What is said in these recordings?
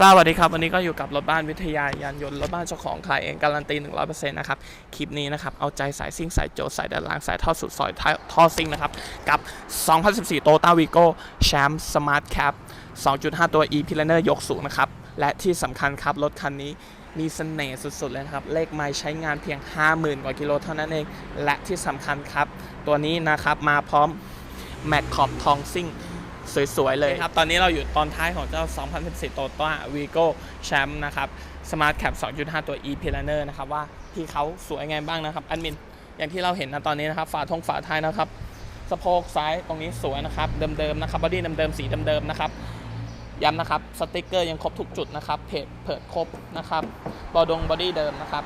สวัสดีครับ วันนี้ก็อยู่กับรถบ้านวิทยายานยนต์รถบ้านเจ้าของขายเองการันตี 100%นะครับ คลิปนี้นะครับ เอาใจสายซิ่ง สายโจดสายดันล่าง สายท่อสุดซอยท่อซิ่งนะครับ กับ 2014 Toyota Vigo แชมป์ Smart Cap 2.5 ตัว e p l a n e r ยกสูงนะครับ และที่สำคัญครับ รถคันนี้มีเสน่ห์สุด ๆ เลยนะครับ เลขไม้ใช้งานเพียง 50,000 กว่ากิโลเท่านั้นเอง และที่สำคัญครับ ตัวนี้นะครับมาพร้อมแม็กขอบทองซิ่ง สวยๆเลยครับ ตอนนี้เราอยู่ตอนท้ายของเจ้า 2014 Toyota Vigo Champ นะครับ Smart Cap 2.5 ตัว e p l a n e r นะครับ ว่าพี่เขาสวยไงบ้างนะครับแอันมิน อย่างที่เราเห็นนะตอนนี้นะครับ ฝาทงฝาท้ายนะครับ สะโพกซ้ายตรงนี้สวยนะครับ เดิมๆนะครับบอดี้เดิมๆสีเดิมๆนะครับย้ำนะครับ สติกเกอร์ยังครบทุกจุดนะครับ เพจเผิดครบนะครับบอดงบอดี้เดิมนะครับ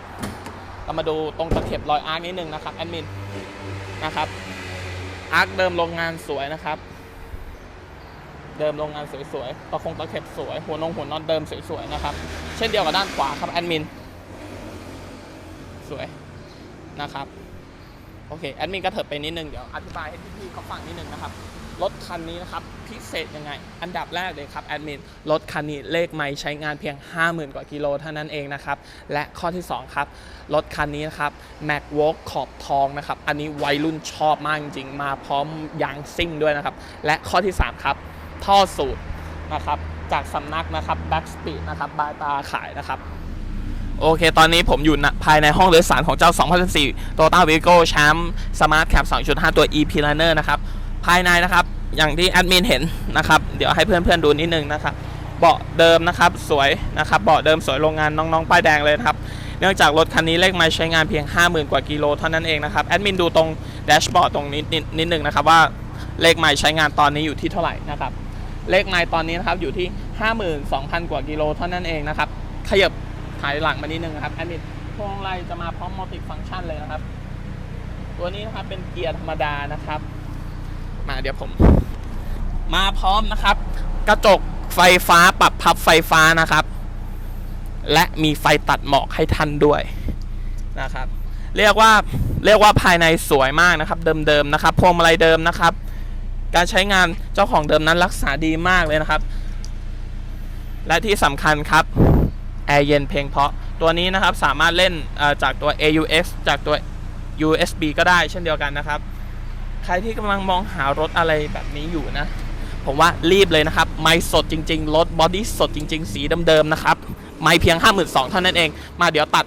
เรามาดูตรงตะเข็บรอยอาร์คนิดนึงนะครับแอดมินนะครับอาร์คเดิมโรงงานสวยนะครับ เดิมโรงงานสวยๆตะคงตะเข็บสวย หัวนงหัวน็อตเดิมสวยๆนะครับ เช่นเดียวกับด้านขวาครับแอดมิน สวยนะครับ โอเคแอดมินก็เถิบไปนิดนึง เดี๋ยวอธิบายให้พี่ๆเขาฟังนิดนึงนะครับ รถคันนี้นะครับ พิเศษยังไง อันดับแรกเลยครับแอดมิน รถคันนี้เลขไม่ใช้งานเพียง 50,000 กว่ากิโลเท่านั้นเองนะครับ และข้อที่ 2 ครับ รถคันนี้นะครับ Mac w o l k ขอบทองนะครับ อันนี้วัยรุ่นชอบมากจริงๆ มาพร้อมยางซิ่งด้วยนะครับ และข้อที่ 3 ครับ ท่อสูตรนะครับจากสำนักนะครับ Backspeed นะครับบายตาขายนะครับโอเค ตอนนี้ผมอยู่ภายในห้องโดยสารของเจ้า 2004 Toyota Vigo Champ Smart Cap 2.5 ตัว e p l a n e r นะครับ ภายในนะครับ อย่างที่แอดมินเห็นนะครับ เดี๋ยวให้เพื่อนๆดูนิดนึงนะครับ เบาะเดิมนะครับ สวยนะครับ เบาะเดิมสวยโรงงานน้องๆ ป้ายแดงเลยครับ เนื่องจากรถคันนี้เลขไม้ใช้งานเพียง 50,000 กว่ากิโลเท่านั้นเองนะครับ แอดมินดูตรงแดชบอร์ดตรงนี้นิดนิดนึงนะครับว่าเลขไม้ใช้งานตอนนี้อยู่ที่เท่าไหร่นะครับ เลขไม้ตอนนี้นะครับอยู่ที่ 52,000 กว่ากิโลเท่านั้นเองนะครับ ขยับถายหลังมานิดนึงนะครับแอดมินพวงมาลัยจะมาพร้อมมัลติฟังก์ชันเลยนะครับ ตัวนี้นะครับเป็นเกียร์ธรรมดานะครับ มาเดี๋ยวผม มาพร้อมนะครับ กระจกไฟฟ้าปรับพับไฟฟ้านะครับ และมีไฟตัดหมอกให้ท่านด้วยนะครับ เรียกว่าเรียกว่าภายในสวยมากนะครับ เดิมๆนะครับพวงมาลัยเดิมนะครับ การใช้งานเจ้าของเดิมนั้นรักษาดีมากเลยนะครับ และที่สำคัญครับแอร์เย็นเพลงเพราะตัวนี้นะครับสามารถเล่นจากตัว AUX จากตัว USB ก็ได้เช่นเดียวกันนะครับ ใครที่กำลังมองหารถอะไรแบบนี้อยู่นะ ผมว่ารีบเลยนะครับ ไม่สดจริง ๆ รถบอดี้สดจริง ๆ สีเดิมๆนะครับ ไม่เพียง 52,000เท่านั้นเอง มาเดี๋ยวตัด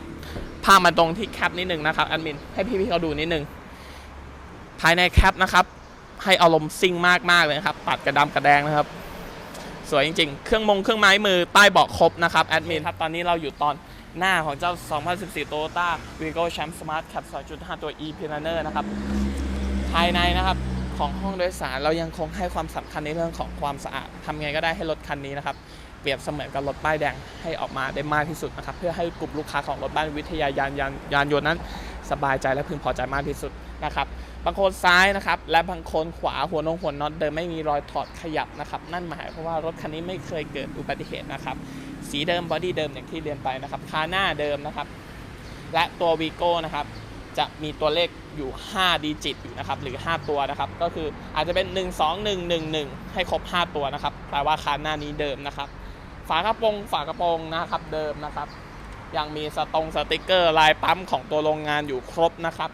ภาพมาตรงที่แคปนิดนึงนะครับแอดมินให้พี่ๆเขาดูนิดนึง ภายในแคปนะครับ ให้อารมณ์ซิ่งมากๆเลยนะครับ ตัดกระดำกระแดงนะครับ สวยจริงๆ เครื่องมงเครื่องไม้มือใต้เบาะครบนะครับแอดมินครับตอนนี้เราอยู่ตอนหน้าของเจ้า 2014 Toyota Vigo Champ Smart Cap 2.5 ตัว e p l a n e r นะครับ ภายในนะครับของห้องโดยสารเรายังคงให้ความสำคัญในเรื่องของความสะอาดทำไงก็ได้ให้รถคันนี้นะครับ เปรียบเสมือนกับรถป้ายแดงให้ออกมาได้มากที่สุดนะครับ เพื่อให้กลุ่มลูกค้าของรถบ้านวิทยายานยานยานยนต์นั้น สบายใจและพึงพอใจมากที่สุด นะครับบางคนซ้ายนะครับและบางคนขวาหัวนงหัวน็อตเดิมไม่มีรอยถอดขยับนะครับนั่นหมายความว่ารถคันนี้ไม่เคยเกิดอุบัติเหตุนะครับสีเดิมบอดี้เดิมอย่างที่เรียนไปนะครับคาหน้าเดิมนะครับและตัววีโก้นะครับจะมีตัวเลขอยู่ 5 ดิจิตอยู่นะครับหรือ 5 ตัวนะครับ ก็คืออาจจะเป็น 1 2 1 1 1 ให้ครบ 5 ตัวนะครับแปลว่าคันหน้านี้เดิมนะครับ ฝากระโปรงฝากระโปรงนะครับเดิมนะครับ ยังมีสตงสติกเกอร์ลายปั๊มของตัวโรงงานอยู่ครบนะครับ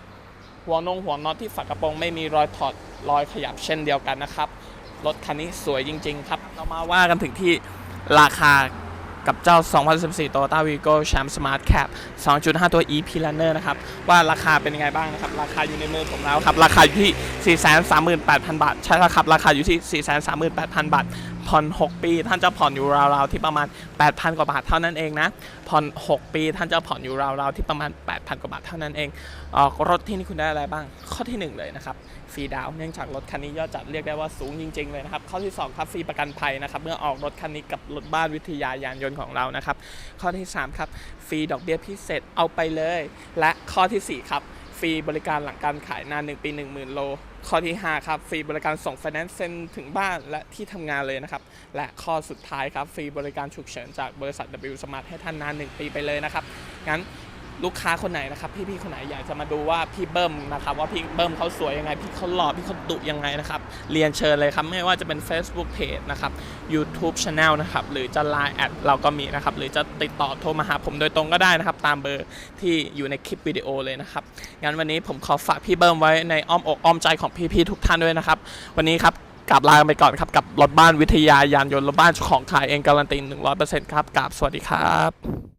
หัวนงหัวน็อตที่ฝากระโปรงไม่มีรอยถอดรอยขยับเช่นเดียวกันนะครับ รถคันนี้สวยจริง ๆ ครับ เรามาว่ากันถึงที่ราคากับเจ้า 2014 Toyota Vigo Champ Smart Cap 2.5 ตัว e p l a n e r นะครับ ว่าราคาเป็นยังไงบ้างนะครับ ราคาอยู่ในมือผมแล้วครับ ราคาอยู่ที่ 438,000 บาท ใช่แล้วครับ ราคาอยู่ที่ 438,000 บาท ผ่อน 6 ปี ท่านจะผ่อนอยู่ราวๆที่ประมาณ 8,000 กว่าบาทเท่านั้นเองนะผ่อน 6 ปี ท่านจะผ่อนอยู่ราวๆที่ประมาณ 8,000 กว่าบาทเท่านั้นเองออกรถที่นี่คุณได้อะไรบ้าง ข้อที่ 1 เลยนะครับฟรีดาวน์เนื่องจากรถคันนี้ยอดจัดเรียกได้ว่าสูงจริง ๆ เลยนะครับข้อที่ 2 ครับฟรีประกันภัยนะครับเมื่อออกรถคันนี้กับรถบ้านวิทยายานยนต์ของเรานะครับข้อที่ 3 ครับฟรีดอกเบี้ยพิเศษเอาไปเลย และข้อทีสี่4 ครับฟรีบริการหลังการขายนาน 1 ปี 10,000 โล ข้อที่ 5 ครับฟรีบริการส่งไฟแนนซ์เซ็นถึงบ้านและที่ทำงานเลยนะครับ และข้อสุดท้ายครับฟรีบริการฉุกเฉินจากบริษัท W Smart ให้ท่านนาน 1 ปีไปเลยนะครับ งั้น ลูกค้าคนไหนนะครับพี่ๆคนไหนอยากจะมาดูว่าพี่เบิ้มนะครับว่าพี่เบิ้มเขาสวยยังไง พี่เขาหล่อพี่เขาดุยังไงนะครับเรียนเชิญเลยครับไม่ว่าจะเป็น Facebook Page นะครับ YouTube Channel นะครับหรือจะ Line แอดเราก็มีนะครับหรือจะติดต่อโทรมาหาผมโดยตรงก็ได้นะครับตามเบอร์ที่อยู่ในคลิปวิดีโอเลยนะครับงั้นวันนี้ผมขอฝากพี่เบิ้มไว้ในอ้อมอกอ้อมใจของพี่ๆทุกท่านด้วยนะครับวันนี้ครับกลับลาไปก่อนครับกับรถบ้านวิทยายานยนต์รถบ้านของขายเองการันตี100%ครับกราบสวัสดีครับ